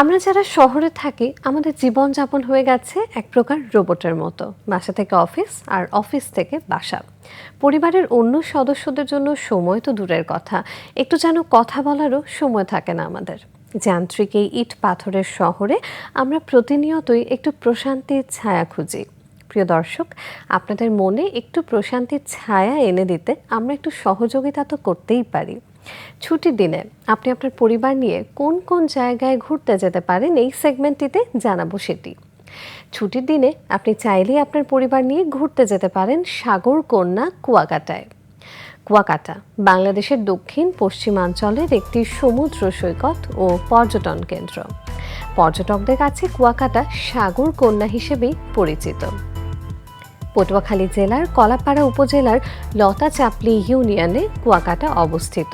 আমরা যারা শহরে থাকি, আমাদের জীবনযাপন হয়ে গেছে এক প্রকার রোবটের মতো। বাসা থেকে অফিস আর অফিস থেকে বাসা। পরিবারের অন্য সদস্যদের জন্য সময় তো দূরের কথা। একটু যেন কথা বলারও সময় থাকে না আমাদের। যান্ত্রিক এই ইট পাথরের শহরে আমরা প্রতিনিয়তই একটু প্রশান্তির ছায়া খুঁজি। প্রিয় দর্শক, আপনাদের মনে একটু প্রশান্তির ছায়া এনে দিতে আমরা একটু সহযোগিতা তো করতেই পারি। ছুটির দিনে আপনি আপনার পরিবার নিয়ে কোন কোন জায়গায় ঘুরতে যেতে পারেন, এই সেগমেন্টটিতে জানাব সেটি। ছুটির দিনে আপনি চাইলেই আপনার পরিবার নিয়ে ঘুরতে যেতে পারেন সাগর, কন্যা, কুয়াকাটায়। কুয়াকাটা বাংলাদেশের দক্ষিণ, পশ্চিমাঞ্চলের একটি সমুদ্র সৈকত ও পর্যটন কেন্দ্র। পর্যটকদের কাছে কুয়াকাটা সাগর, কন্যা হিসেবেই পরিচিত। পটুয়াখালী জেলার কলাপাড়া উপজেলার লতা চাপলি ইউনিয়নে কুয়াকাটা অবস্থিত।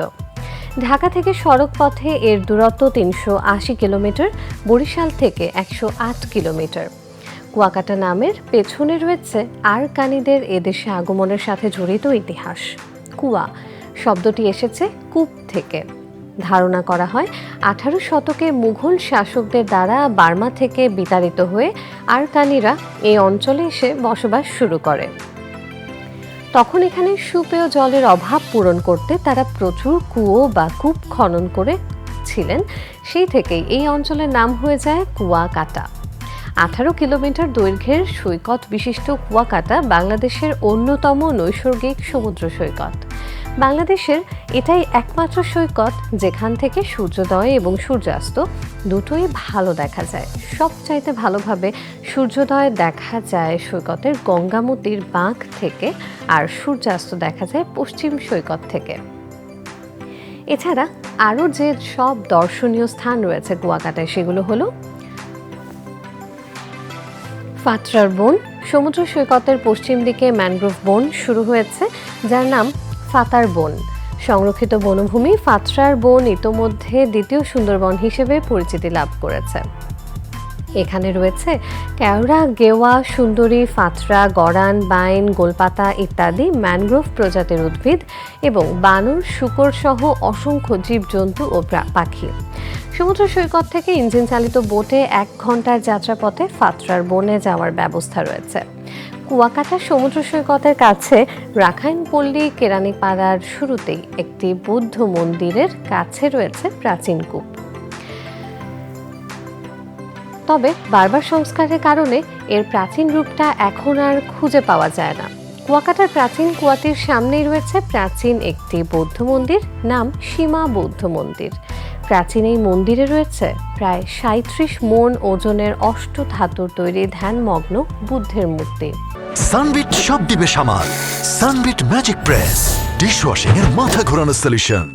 ঢাকা থেকে সড়ক পথে এর দূরত্ব তিনশো আশি কিলোমিটার, বরিশাল থেকে একশো আট কিলোমিটার। কুয়াকাটা নামের পেছনে রয়েছে আরকানিদের এদেশে আগমনের সাথে জড়িত ইতিহাস, কুয়া। শব্দটি এসেছে কূপ থেকে। ধারণা করা হয় আঠারো শতকে মুঘল শাসকদের দ্বারা বার্মা থেকে বিতাড়িত হয়ে আরকানিরা এই অঞ্চলে এসে বসবাস শুরু করে। তখন এখানে সুপেয় জলের অভাব পূরণ করতে তারা প্রচুর কুয়ো বা কূপ খনন করে ছিলেন। সেই থেকেই এই অঞ্চলের নাম হয়ে যায় কুয়াকাটা। আঠারো কিলোমিটার দৈর্ঘ্যের সৈকত বিশিষ্ট কুয়াকাটা বাংলাদেশের অন্যতম নৈসর্গিক সমুদ্র সৈকত। বাংলাদেশের এটাই একমাত্র সৈকত যেখান থেকে সূর্যোদয় এবং সূর্যাস্ত দুটোই ভালো দেখা যায়। সবচাইতে ভালোভাবে সূর্যোদয় দেখা যায় সৈকতের গঙ্গামতির বাঁক থেকে আর সূর্যাস্ত দেখা যায় পশ্চিম সৈকত থেকে। এছাড়া আরও যে সব দর্শনীয় স্থান রয়েছে কুয়াকাটায় সেগুলো হলো ফাতরার বন, সমুদ্র সৈকতের পশ্চিম দিকে ম্যানগ্রোভ বন শুরু হয়েছে, যার নাম ফাতার বন। সংরক্ষিত বনভূমি ফাতরার বন ইতোমধ্যে দ্বিতীয় সুন্দরবন হিসেবে পরিচিতি লাভ করেছে। এখানে রয়েছে কেওড়া, গেওয়া, সুন্দরী, ফাতরা, গড়ান, বাইন, গোলপাতা ইত্যাদি ম্যানগ্রোভ প্রজাতির উদ্ভিদ এবং বানর, শুকর সহ অসংখ্য জীবজন্তু ও পাখি। সমুদ্র সৈকত থেকে ইঞ্জিন চালিত বোটে এক ঘণ্টার যাত্রাপথে ফাতরার বনে যাওয়ার ব্যবস্থা রয়েছে। কুয়াকাটা সমুদ্র সৈকতের কাছে রাখাইন পল্লী কেরানীপাড়ার শুরুতেই একটি বৌদ্ধ মন্দিরের কাছে রয়েছে প্রাচীন কূপ। তবে বারবার সংস্কারের কারণে এর প্রাচীন রূপটা এখন আর খুঁজে পাওয়া যায় না। কুয়াকাটার প্রাচীন কুয়াটির সামনেই রয়েছে প্রাচীন একটি বৌদ্ধ মন্দির, নাম সীমা বৌদ্ধ মন্দির। প্রাচীন এই মন্দিরে রয়েছে প্রায় সাঁত্রিশ মন ওজনের অষ্ট ধাতুর তৈরি ধ্যানমগ্ন বুদ্ধের মূর্তি। সানবিট সব দিবে সামাল। Sunbit magic press. ডিশওয়াশিং এর মাথা ঘোরানো সলিউশন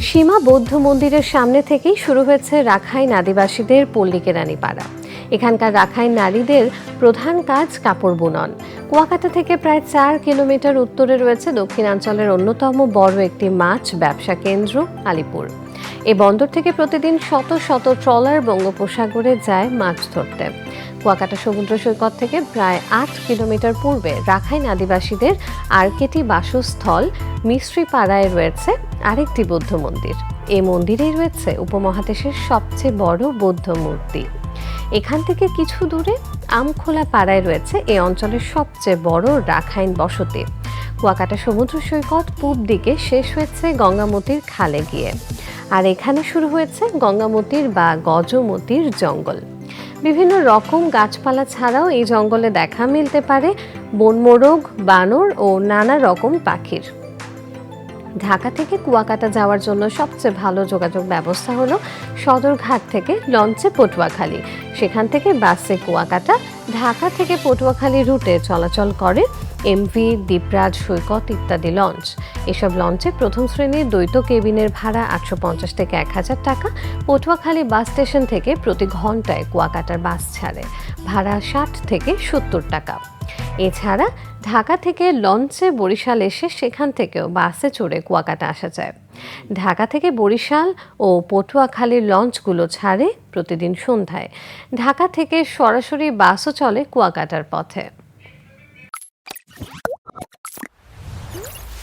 সীমা বৌদ্ধ মন্দিরের সামনে থেকেই শুরু হয়েছে রাখাইন আদিবাসীদের পল্লী কেরানি পাড়া এখানকার রাখাইন নারীদের প্রধান কাজ কাপড় বুনন। কুয়াকাটা থেকে প্রায় চার কিলোমিটার উত্তরে রয়েছে দক্ষিণাঞ্চলের অন্যতম বড় একটি মাছ ব্যবসা কেন্দ্র, আলিপুর। এই বন্দর থেকে প্রতিদিন শত শত ট্রলার বঙ্গোপসাগরে যায় মাছ ধরতে। কুয়াকাটা সমুদ্র সৈকত থেকে প্রায় আট কিলোমিটার পূর্বে রাখাইন আদিবাসীদের আরকেটি বাসস্থল মিশ্রিপাড়ায় রয়েছে আরেকটি বৌদ্ধ মন্দির। এই মন্দিরেই রয়েছে উপমহাদেশের সবচেয়ে বড় বৌদ্ধ মূর্তি। এখান থেকে কিছু দূরে আমখোলা পাড়ায় রয়েছে এই অঞ্চলের সবচেয়ে বড় রাখাইন বসতি। কুয়াকাটা সমুদ্র সৈকত পূব দিকে শেষ হয়েছে গঙ্গামতির খালে গিয়ে। আর এখানে শুরু হয়েছে গঙ্গামতির বা গজমতির জঙ্গল। বিভিন্ন রকম গাছপালা ছাড়াও এই জঙ্গলে দেখা মিলতে পারে বনমোরগ, বানর ও নানা রকম পাখির। ঢাকা থেকে কুয়াকাটা যাওয়ার জন্য সবচেয়ে ভালো যোগাযোগ ব্যবস্থা হলো সদরঘাট থেকে লঞ্চে পটুয়াখালী। সেখান থেকে বাসে কুয়াকাটা ঢাকা থেকে পটুয়াখালী রুটে চলাচল করে এমভি দ্বীপরাজ সৈকত ইত্যাদি লঞ্চ। এসব লঞ্চে প্রথম শ্রেণির দ্বৈত কেবিনের ভাড়া আটশো পঞ্চাশ থেকে এক হাজার টাকা। পটুয়াখালী বাস স্টেশন থেকে প্রতি ঘন্টায় কুয়াকাটার বাস ছাড়ে। ভাড়া ষাট থেকে সত্তর টাকা। এছাড়া ঢাকা থেকে লঞ্চে বরিশাল এসে সেখান থেকেও বাসে চড়ে কুয়াকাটা আসা যায়। ঢাকা থেকে বরিশাল ও পটুয়াখালীর লঞ্চগুলো ছাড়ে প্রতিদিন সন্ধ্যায়। ঢাকা থেকে সরাসরি বাসও চলে কুয়াকাটার পথে।